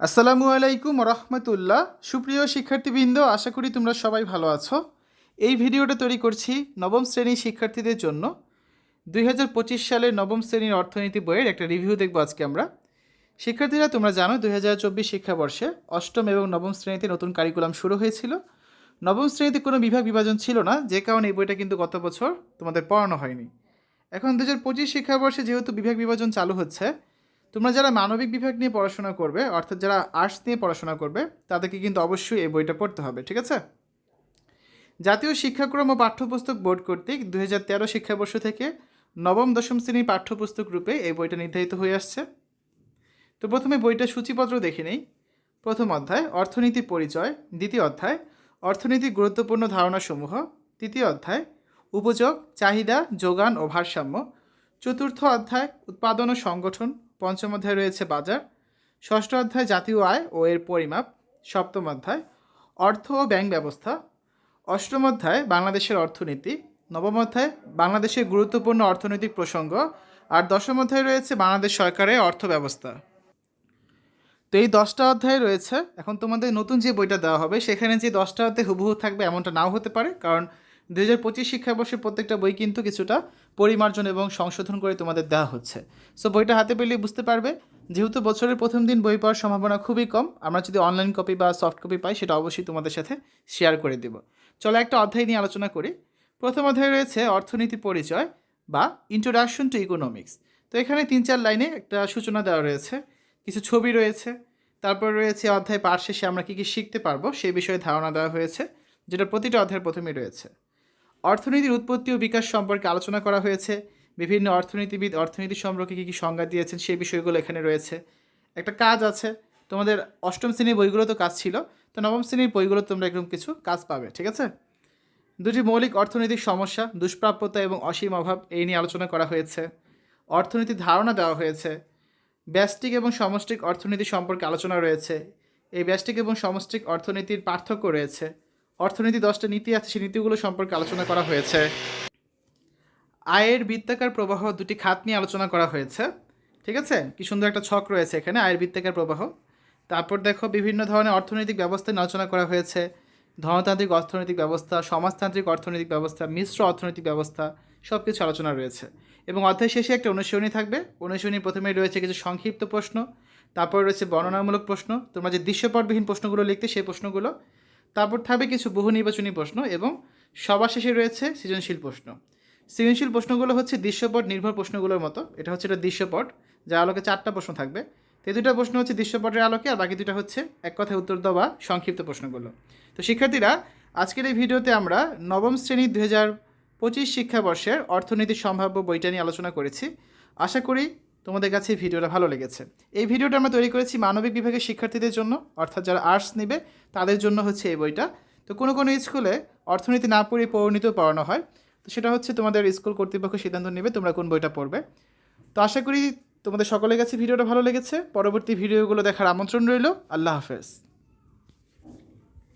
আসসালামু আলাইকুম রহমতুল্লাহ। সুপ্রিয় শিক্ষার্থীবৃন্দ, আশা করি তোমরা সবাই ভালো আছো। এই ভিডিওটা তৈরি করছি নবম শ্রেণির শিক্ষার্থীদের জন্য। দুই হাজার পঁচিশ সালের নবম শ্রেণির অর্থনীতি বইয়ের একটা রিভিউ দেখব আজকে আমরা। শিক্ষার্থীরা, তোমরা জানো দুই হাজার চব্বিশ শিক্ষাবর্ষে অষ্টম এবং নবম শ্রেণীতে নতুন কারিকুলাম শুরু হয়েছিল। নবম শ্রেণীতে কোনো বিভাগ বিভাজন ছিল না, যে কারণে এই বইটা কিন্তু গত বছর তোমাদের পড়ানো হয়নি। এখন দু হাজার পঁচিশ শিক্ষাবর্ষে যেহেতু বিভাগ বিভাজন চালু হচ্ছে তোমরা যারা মানবিক বিভাগ নিয়ে পড়াশোনা করবে, অর্থাৎ যারা আর্টস নিয়ে পড়াশোনা করবে, তাদেরকে কিন্তু অবশ্যই এই বইটা পড়তে হবে, ঠিক আছে? জাতীয় শিক্ষাক্রম ও পাঠ্যপুস্তক বোর্ড কর্তৃক দু হাজার তেরো শিক্ষাবর্ষ থেকে নবম, দশম শ্রেণির পাঠ্যপুস্তক রূপে এই বইটা নির্ধারিত হয়ে আসছে। তো প্রথমে বইটার সূচিপত্র দেখে নেই। প্রথম অধ্যায়, অর্থনীতি পরিচয়। দ্বিতীয় অধ্যায়, অর্থনীতির গুরুত্বপূর্ণ ধারণাসমূহ। তৃতীয় অধ্যায়, উপযোগ, চাহিদা, যোগান ও ভারসাম্য। চতুর্থ অধ্যায়, উৎপাদন ও সংগঠন। পঞ্চম অধ্যায় রয়েছে বাজার। ষষ্ঠ অধ্যায় জাতীয় আয় ও এর পরিমাপ। সপ্তম অধ্যায় অর্থ ও ব্যাংক ব্যবস্থা। অষ্টম অধ্যায় বাংলাদেশের অর্থনীতি। নবম অধ্যায় বাংলাদেশের গুরুত্বপূর্ণ অর্থনৈতিক প্রসঙ্গ। আর দশম অধ্যায় রয়েছে বাংলাদেশ সরকারের অর্থ ব্যবস্থা। তো এই দশটা অধ্যায় রয়েছে। এখন তোমাদের নতুন যে বইটা দেওয়া হবে, সেখানে যে দশটা অধ্যায় হুবহু থাকবে এমনটা নাও হতে পারে। কারণ দু হাজার পঁচিশ শিক্ষাবর্ষের প্রত্যেকটা বই কিন্তু কিছুটা পরিমার্জন এবং সংশোধন করে তোমাদের দেওয়া হচ্ছে। সো বইটা হাতে পেলেই বুঝতে পারবে। যেহেতু বছরের প্রথম দিন বই পাওয়ার সম্ভাবনা খুবই কম, আমরা যদি অনলাইন কপি বা সফট কপি পাই, সেটা অবশ্যই তোমাদের সাথে শেয়ার করে দেব। চলো একটা অধ্যায় নিয়ে আলোচনা করি। প্রথম অধ্যায় রয়েছে অর্থনীতি পরিচয় বা ইন্ট্রোডাকশন টু ইকোনমিক্স তো এখানে তিন চার লাইনে একটা সূচনা দেওয়া রয়েছে। কিছু ছবি রয়েছে। তারপর রয়েছে অধ্যায় পাঠ শেষে আমরা কী কী শিখতে পারব, সেই বিষয়ে ধারণা দেওয়া হয়েছে, যেটা প্রতিটা অধ্যায়ের প্রথমেই রয়েছে। অর্থনীতির উৎপত্তি ও বিকাশ সম্পর্কে আলোচনা করা হয়েছে। বিভিন্ন অর্থনীতিবিদ অর্থনীতি সম্পর্কে কী কী সংজ্ঞা দিয়েছেন সেই বিষয়গুলো এখানে রয়েছে। একটা কাজ আছে, তোমাদের অষ্টম শ্রেণির বইগুলো তো কাজ ছিল, তো নবম শ্রেণির বইগুলো তোমরা এরকম কিছু কাজ পাবে, ঠিক আছে? দুটি মৌলিক অর্থনৈতিক সমস্যা, দুষ্প্রাপ্যতা এবং অসীম অভাব এই নিয়ে আলোচনা করা হয়েছে। অর্থনীতির ধারণা দেওয়া হয়েছে। ব্যষ্টিক এবং সমষ্টিক অর্থনীতি সম্পর্কে আলোচনা রয়েছে। এই ব্যষ্টিক এবং সমষ্টিক অর্থনীতির পার্থক্য রয়েছে। অর্থনীতি দশটা নীতি আছে, সেই নীতিগুলো সম্পর্কে আলোচনা করা হয়েছে। আয়ের বৃত্তাকার প্রবাহ দুটি খাত নিয়ে আলোচনা করা হয়েছে। ঠিক আছে? কি সুন্দর একটা ছক রয়েছে এখানে, আয়ের বৃত্তাকার প্রবাহ। তারপর দেখো বিভিন্ন ধরনের অর্থনৈতিক ব্যবস্থা নিয়ে আলোচনা করা হয়েছে। ধনতান্ত্রিক অর্থনৈতিক ব্যবস্থা, সমাজতান্ত্রিক অর্থনৈতিক ব্যবস্থা, মিশ্র অর্থনৈতিক ব্যবস্থা সব কিছু আলোচনা রয়েছে। এবং অধ্যায় শেষে একটা অনুশীলনী থাকবে। অনুশীলনী প্রথমে রয়েছে কিছু সংক্ষিপ্ত প্রশ্ন, তারপর রয়েছে বর্ণনামূলক প্রশ্ন। তোমরা যে দৃশ্যপটবিহীন প্রশ্নগুলো লিখতে, সেই প্রশ্নগুলো তারপর থাকবে কিছু বহু নির্বাচনী প্রশ্ন এবং সবার শেষে রয়েছে সৃজনশীল প্রশ্ন। সৃজনশীল প্রশ্নগুলো হচ্ছে দৃশ্যপট নির্ভর প্রশ্নগুলোর মতো। এটা হচ্ছে একটা দৃশ্যপট, যার আলোকে চারটা প্রশ্ন থাকবে। তো এই দুটো প্রশ্ন হচ্ছে দৃশ্যপটের আলোকে, আর বাকি দুটো হচ্ছে এক কথায় উত্তর দেওয়া সংক্ষিপ্ত প্রশ্নগুলো। তো শিক্ষার্থীরা, আজকের এই ভিডিওতে আমরা নবম শ্রেণির দু হাজার পঁচিশ শিক্ষাবর্ষের অর্থনীতির সম্ভাব্য বইটা নিয়ে আলোচনা করেছি। আশা করি তোমাদের কাছে এই ভিডিওটা ভালো লেগেছে। এই ভিডিওটা আমরা তৈরি করেছি মানবিক বিভাগের শিক্ষার্থীদের জন্য, অর্থাৎ যারা আর্টস নেবে, তাদের জন্য হচ্ছে এই বইটা। তো কোনো কোনো স্কুলে অর্থনীতি না পড়ে পৌরণিত পড়ানো হয়, তো সেটা হচ্ছে তোমাদের স্কুল কর্তৃপক্ষ সিদ্ধান্ত নেবে তোমরা কোন বইটা পড়বে। তো আশা করি তোমাদের সকলের কাছে ভিডিওটা ভালো লেগেছে। পরবর্তী ভিডিওগুলো দেখার আমন্ত্রণ রইল। আল্লাহ হাফেজ।